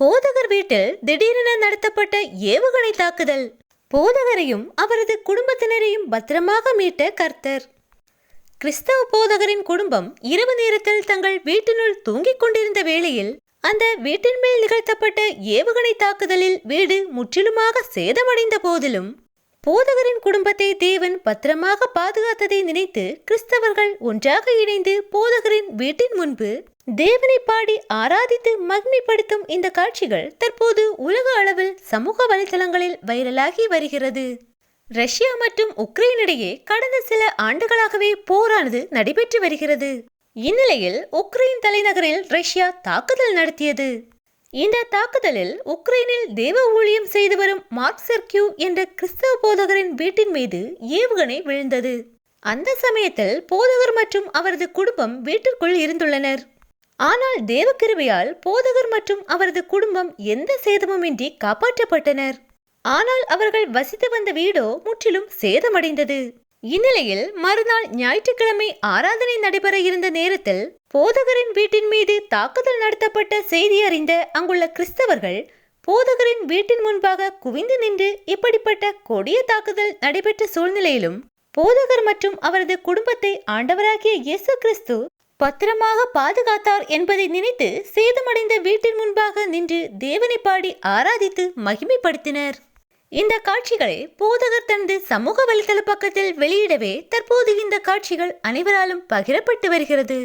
போதகர் வீட்டில் திடீரென நடத்தப்பட்ட ஏவுகணை தாக்குதல். போதகரையும் அவரது குடும்பத்தினரையும் பத்திரமாக மீட்ட கர்த்தர். கிறிஸ்தவ போதகரின் குடும்பம் இரவு நேரத்தில் தங்கள் வீட்டினுள் தூங்கிக் கொண்டிருந்த வேளையில் அந்த வீட்டின் மேல் நிகழ்த்தப்பட்ட ஏவுகணை தாக்குதலில் வீடு முற்றிலுமாக சேதமடைந்த போதிலும் போதகரின் குடும்பத்தை தேவன் பத்திரமாக பாதுகாத்ததை நினைத்து கிறிஸ்தவர்கள் ஒன்றாக இணைந்து போதகரின் வீட்டின் முன்பு தேவனை பாடி ஆராதித்து மகிமைப்படுத்தும் இந்த காட்சிகள் தற்போது உலக அளவில் சமூக வலைதளங்களில் வைரலாகி வருகிறது. ரஷ்யா மற்றும் உக்ரைன் இடையே கடந்த சில ஆண்டுகளாகவே போரானது நடைபெற்று வருகிறது. இந்நிலையில் உக்ரைன் தலைநகரில் ரஷ்யா தாக்குதல் நடத்தியது. இந்த தாக்குதலில் உக்ரைனில் தேவ ஊழியம் செய்து வரும் மார்க் செர்கியூ என்ற கிறிஸ்தவ போதகரின் வீட்டின் மீது ஏவுகணை விழுந்தது. அந்த சமயத்தில் போதகர் மற்றும் அவரது குடும்பம் வீட்டிற்குள் இருந்துள்ளனர். ஆனால் தேவக்கிருவையால் போதகர் மற்றும் அவரது குடும்பம் எந்த சேதமுமின்றி காப்பாற்றப்பட்டனர். ஆனால் அவர்கள் வசித்து வந்த வீடோ முற்றிலும் சேதமடைந்தது. இந்நிலையில் மறுநாள் ஞாயிற்றுக்கிழமை ஆராதனை நடைபெற இருந்த நேரத்தில் போதகரின் வீட்டின் மீது தாக்குதல் நடத்தப்பட்ட செய்தி அறிந்த அங்குள்ள கிறிஸ்தவர்கள் போதகரின் வீட்டின் முன்பாக குவிந்து நின்று இப்படிப்பட்ட கொடிய தாக்குதல் நடைபெற்ற சூழ்நிலையிலும் போதகர் மற்றும் அவரது குடும்பத்தை ஆண்டவராகிய இயேசு கிறிஸ்து பத்திரமாக பாதுகாத்தார் என்பதை நினைத்து சேதமடைந்த வீட்டின் முன்பாக நின்று தேவனை பாடி ஆராதித்து மகிமைப்படுத்தினர். இந்த காட்சிகளை போதகர் தனது சமூக வலைதள பக்கத்தில் வெளியிடவே தற்போது இந்த காட்சிகள் அனைவராலும் பகிரப்பட்டு வருகிறது.